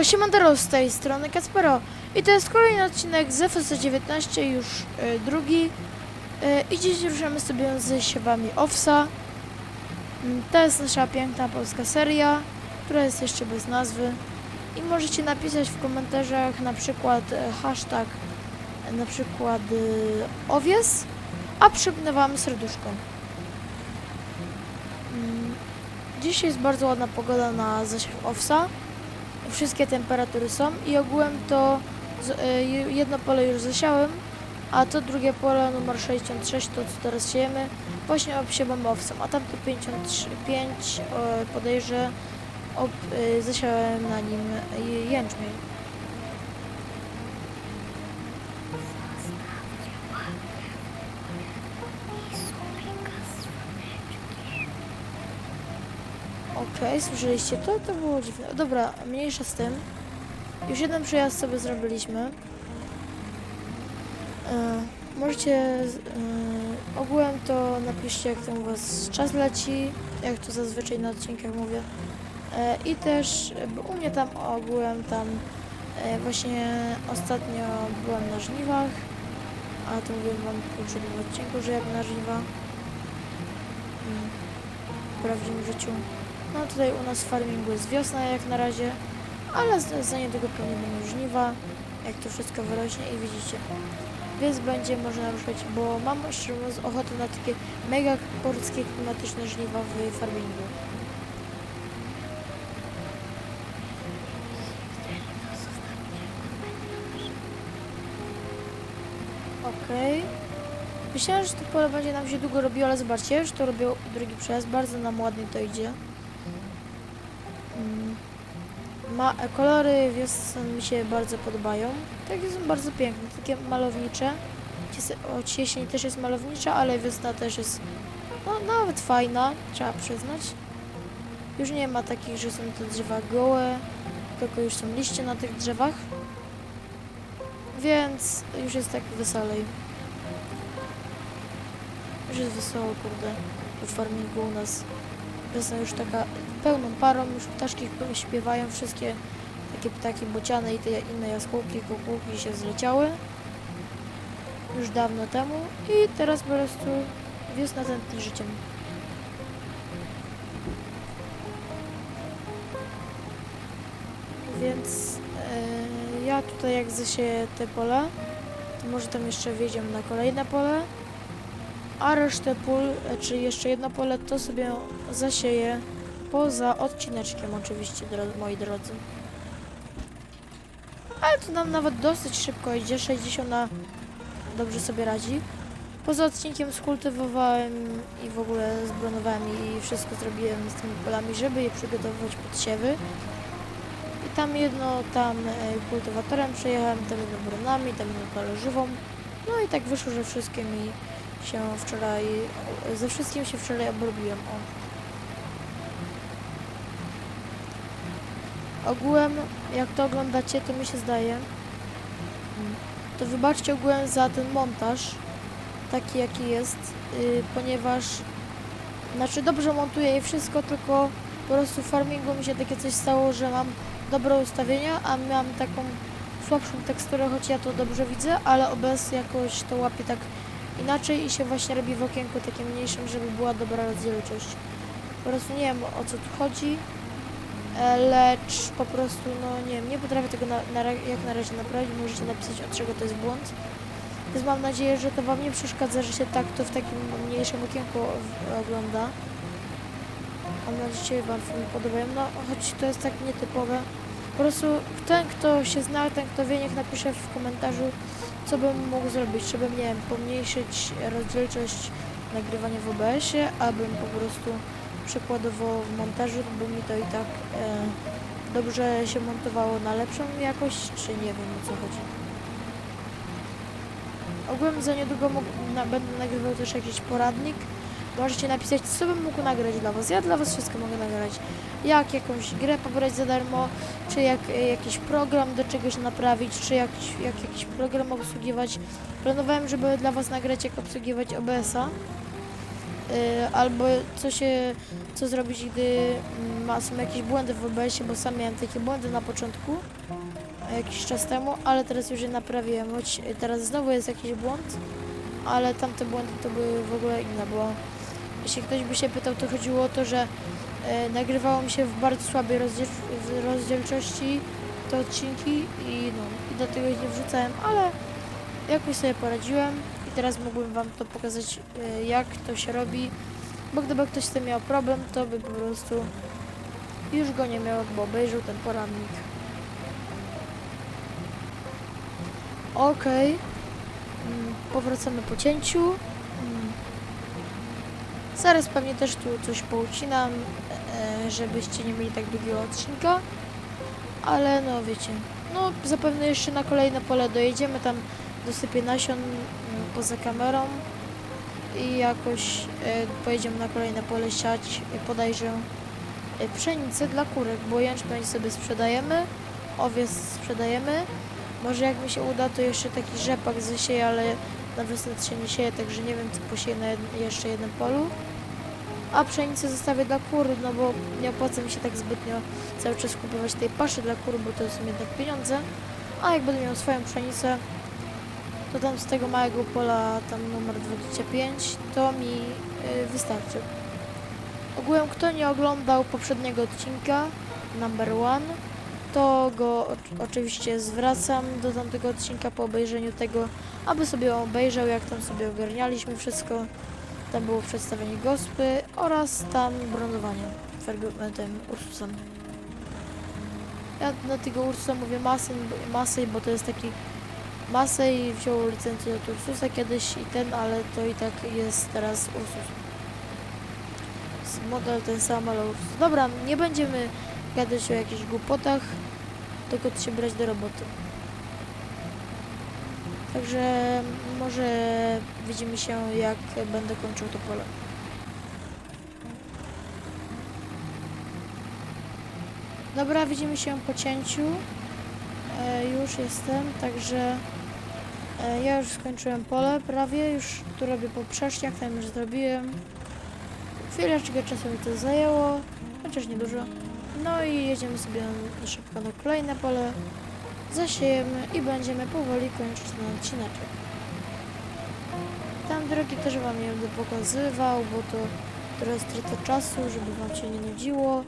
Elo, siemandero z tej strony Kacpero i to jest kolejny odcinek z FS 19, już e, drugi e, i dziś ruszamy sobie z siewami Owsa. Mm, To jest nasza piękna polska seria, która jest jeszcze bez nazwy i możecie napisać w komentarzach na przykład e, hashtag na przykład e, owies, a przypnę wam serduszko. Mm, Dziś jest bardzo ładna pogoda na zasiew Owsa wszystkie temperatury są i ogółem to y, jedno pole już zasiałem, a to drugie pole numer 66, to co teraz siejemy, właśnie obsiewam owsem, a tamte 55 y, podejrzę ob, y, zasiałem na nim jęczmień. Okej, słyszeliście to? To było dziwne. Dobra, mniejsza z tym. Już jeden przejazd sobie zrobiliśmy. E, możecie... E, ogółem to napiszcie, jak tam u was czas leci, jak to zazwyczaj na odcinkach mówię. E, I też, bo u mnie tam ogółem tam właśnie ostatnio byłem na żniwach, a to mówiłem wam w poprzednim odcinku, że jak na żniwa w prawdziwym życiu. No tutaj u nas w farmingu jest wiosna jak na razie, ale za, niedługo pewnie będą żniwa, jak to wszystko wyrośnie i widzicie. Więc będzie można ruszać, bo mam szczerze ochotę na takie mega polskie klimatyczne żniwa w farmingu. Okej. Myślałem, że to pole będzie nam się długo robiło, ale zobaczcie, już to robią drugi przejazd, bardzo nam ładnie to idzie. Mm. Ma, kolory wiosen mi się bardzo podobają. Takie są bardzo piękne, takie malownicze. Jesień też jest malownicza, ale wiosna też jest no, nawet fajna, trzeba przyznać. Już nie ma takich, że są te drzewa gołe, tylko już są liście na tych drzewach. Więc już jest tak weselej. Już jest wesoło, kurde, w farmingu u nas. Wiosna już taka pełną parą, już ptaszki śpiewają, wszystkie takie ptaki bociane i te inne jaskółki, kukułki się zleciały. Już dawno temu i teraz po prostu wiosna tętni życiem. Więc e, ja tutaj jak zasieję te pole, to może tam jeszcze wjedziemy na kolejne pole, a resztę pól, e, czy jeszcze jedno pole, to sobie zasieję poza odcineczkiem oczywiście, moi drodzy. Ale to nam nawet dosyć szybko idzie, 60 na dobrze sobie radzi. Poza odcinkiem skultywowałem i w ogóle zbronowałem i wszystko zrobiłem z tymi polami, żeby je przygotowywać pod siewy. I tam jedno tam e, kultywatorem przejechałem, tam jedno bronami, tam jedno talerzową. No i tak wyszło, że wszystkie mi się wczoraj, ze wszystkim się wczoraj obrobiłem. O. Ogółem, jak to oglądacie, to mi się zdaje, to wybaczcie ogółem za ten montaż, taki jaki jest, yy, ponieważ, znaczy dobrze montuję i wszystko, tylko po prostu w farmingu mi się takie coś stało, że mam dobre ustawienia, a mam taką słabszą teksturę, choć ja to dobrze widzę, ale OBS jakoś to łapie tak inaczej i się właśnie robi w okienku takim mniejszym, żeby była dobra rozdzielczość. Po prostu nie wiem o co tu chodzi, lecz po prostu, no nie wiem, nie potrafię tego na, na, jak na razie naprawić, możecie napisać od czego to jest błąd. Więc mam nadzieję, że to Wam nie przeszkadza, że się tak to w takim mniejszym okienku ogląda. Mam nadzieję, że Wam filmy podobają, no choć to jest tak nietypowe. Po prostu ten, kto się zna, ten, kto wie, niech napisze w komentarzu, co bym mógł zrobić, żebym, nie wiem, pomniejszyć rozdzielczość nagrywania w OBS-ie, abym po prostu przykładowo w montażu, by mi to i tak e, dobrze się montowało na lepszą jakość, czy nie wiem o co chodzi. Ogółem za niedługo mógł, na, będę nagrywał też jakiś poradnik. Możecie napisać, co bym mógł nagrać dla Was. Ja dla Was wszystko mogę nagrać. Jak jakąś grę pobrać za darmo, czy jak e, jakiś program do czegoś naprawić, czy jak, jak jakiś program obsługiwać. Planowałem, żeby dla Was nagrać, jak obsługiwać OBS-a. Y, albo co się, co zrobić, gdy mm, są jakieś błędy w OBS-ie, bo sam miałem takie błędy na początku, jakiś czas temu, ale teraz już je naprawiłem, choć teraz znowu jest jakiś błąd, ale tamte błędy to były w ogóle inne, bo jeśli ktoś by się pytał, to chodziło o to, że y, nagrywało mi się w bardzo słabej rozdziel rozdzielczości te odcinki i no, i dlatego ich nie wrzucałem, ale jakoś sobie poradziłem i teraz mógłbym wam to pokazać e, jak to się robi, bo gdyby ktoś z tym miał problem, to by po prostu już go nie miał, bo obejrzał ten poradnik. Okej, Mm, powracamy po cięciu. Mm. Zaraz pewnie też tu coś poucinam, e, żebyście nie mieli tak długiego odcinka, ale no wiecie, no zapewne jeszcze na kolejne pole dojedziemy, tam dosypię nasion mm, poza kamerą i jakoś e, pojedziemy na kolejne pole siać e, podajże e, pszenicę dla kurek, bo jęczmień sobie sprzedajemy, owiec sprzedajemy. Może jak mi się uda, to jeszcze taki rzepak zasieję, ale na wiosnę się nie sieje, także nie wiem co posieję na jeszcze jednym polu. A pszenicę zostawię dla kur, no bo nie opłaca mi się tak zbytnio cały czas kupować tej paszy dla kur, bo to są jednak pieniądze. A jak będę miał swoją pszenicę, to tam z tego małego pola, tam numer 25, to mi y, wystarczy. Ogółem, kto nie oglądał poprzedniego odcinka, number one, to go oczywiście zwracam do tamtego odcinka po obejrzeniu tego, aby sobie obejrzał, jak tam sobie ogarnialiśmy wszystko. Tam było przedstawienie gospy oraz tam brązowanie tym Ursusem. Ja na tego Ursusa mówię Masej, Masej, bo to jest taki Masej wziął licencję od Ursusa kiedyś i ten, ale to i tak jest teraz Ursus. Model ten sam, ale Ursus. Dobra, nie będziemy gadać o jakichś głupotach, tylko się brać do roboty. Także może widzimy się jak będę kończył to pole. Dobra, widzimy się po cięciu. E, już jestem, także ja już skończyłem pole prawie, już tu robię po przeszniach, tam już zrobiłem. Chwileczkę czasu mi to zajęło, chociaż niedużo. No i jedziemy sobie szybko na kolejne pole, zasiejemy i będziemy powoli kończyć ten odcineczek. Tam drogi też wam nie będę pokazywał, bo to trochę strata czasu, żeby wam się nie nudziło,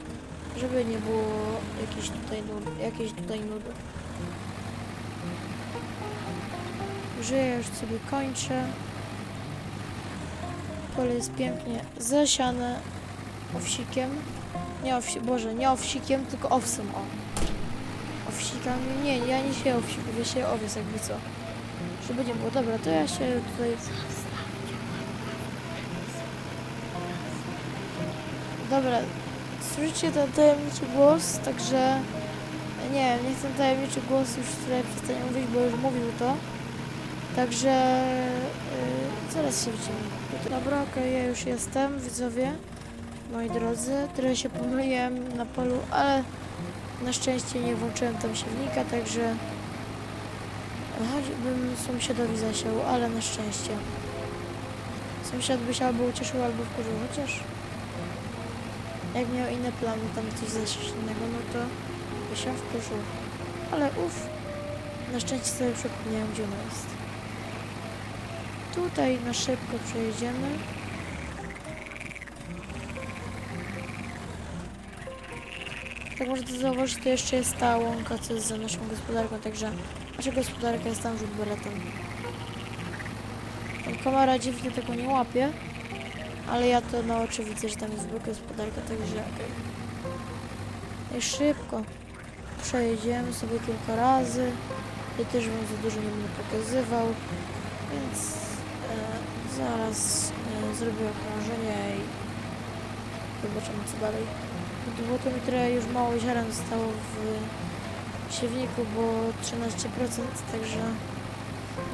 żeby nie było jakiejś tutaj, jakiejś tutaj nudy. Ja już sobie kończę. Pole jest pięknie zasiane owsikiem. Nie owsi, Boże, nie owsikiem, tylko owsem, o. Owsikami, nie, ja nie sieję owsików, ja sieję owiec jakby co. Żeby nie było, dobra, to ja się tutaj... Dobra, słyszycie ten tajemniczy głos, także... Nie wiem, niech ten tajemniczy głos już tutaj przestanie mówić, bo już mówił to. Także... Yy, zaraz się widzimy. Dobra, okej, ja już jestem, widzowie moi drodzy. Trochę się pomyliłem na polu, ale na szczęście nie włączyłem tam siewnika, także choćbym sąsiadowi zasiał, ale na szczęście. Sąsiad by się albo ucieszył, albo wkurzył, chociaż jak miał inne plany, tam coś zasiać innego, no to by się wkurzył. Ale uff, na szczęście sobie przypomniałem, gdzie ona jest. Tutaj na szybko przejedziemy. Tak można zauważyć, to jeszcze jest ta łąka, co jest za naszą gospodarką, także nasza gospodarka jest tam rzut beretem. Tam kamera dziwnie tego nie łapie, ale ja to na oczy widzę, że tam jest gospodarka, także. I szybko przejedziemy sobie kilka razy. Ja też wam za dużo nie będę pokazywał, więc zaraz e, zrobię okrążenie i zobaczymy co dalej. Bo to mi trochę już mało ziaren zostało w siewniku, bo 13%, także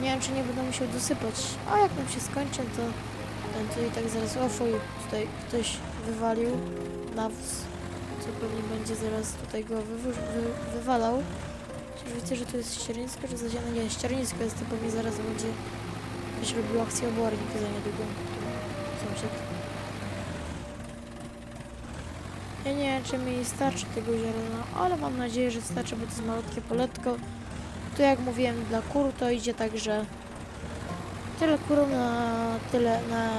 nie wiem, czy nie będę musiał dosypać. A jak nam się skończy, to, to i tak zaraz ofuj. Tutaj ktoś wywalił nawóz, co pewnie będzie zaraz tutaj go wy, wywalał. Widzę, że to jest ściernisko, czy zaziane? Nie, ściernisko jest, to pewnie zaraz będzie ktoś robił akcję obornik za niedługo. Sąsiad. Ja nie wiem, czy mi starczy tego zielona, ale mam nadzieję, że starczy, bo to jest malutkie poletko. Tu jak mówiłem, dla kur to idzie tak, że tyle kur na tyle, na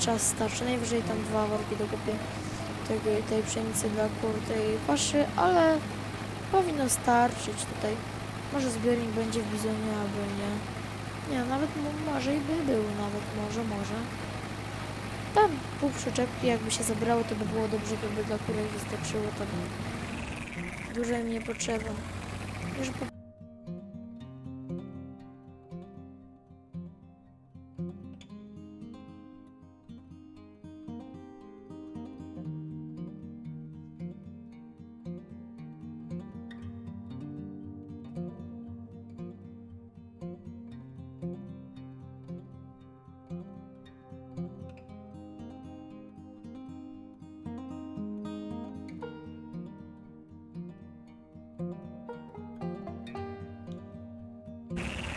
czas starczy. Najwyżej tam dwa worki dokupię tego, tej pszenicy dla kur, tej paszy, ale powinno starczyć tutaj. Może zbiornik będzie w bizonie, albo nie. Nie, nawet mo- może i by był, nawet może, może. Tam pół przyczepki jakby się zabrało, to by było dobrze, gdyby dla kurek wystarczyło, to dużo im nie potrzeba. Już po...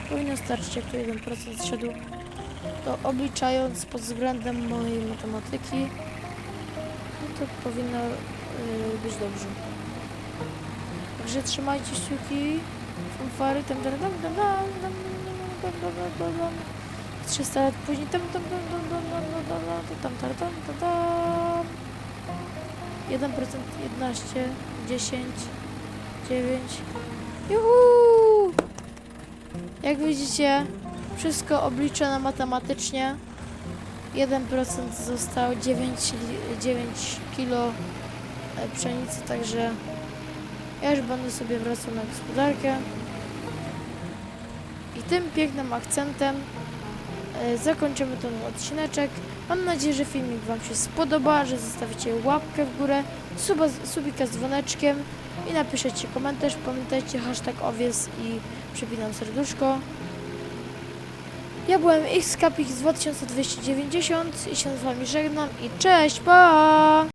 Powinno starczyć, jak tu 1% szedł. To obliczając pod względem mojej matematyki, no to powinno yy, być dobrze. Także trzymajcie kciuki, fanfary, tam tam tam tam tam tam tam tam tam tam 300 lat później tam tam tam tam tam tam tam tam tam tam tam tam 1% 11 10 9 Juhu! Jak widzicie, wszystko obliczone matematycznie. 1% zostało 9, li- 9 kilo e, pszenicy, także ja już będę sobie wracał na gospodarkę. I tym pięknym akcentem e, zakończymy ten odcineczek. Mam nadzieję, że filmik Wam się spodoba, że zostawicie łapkę w górę, suba, subika z dzwoneczkiem i napiszecie komentarz. Pamiętajcie hashtag owies i przypinam serduszko. Ja byłem XKPX 2290 i się z Wami żegnam i cześć, pa!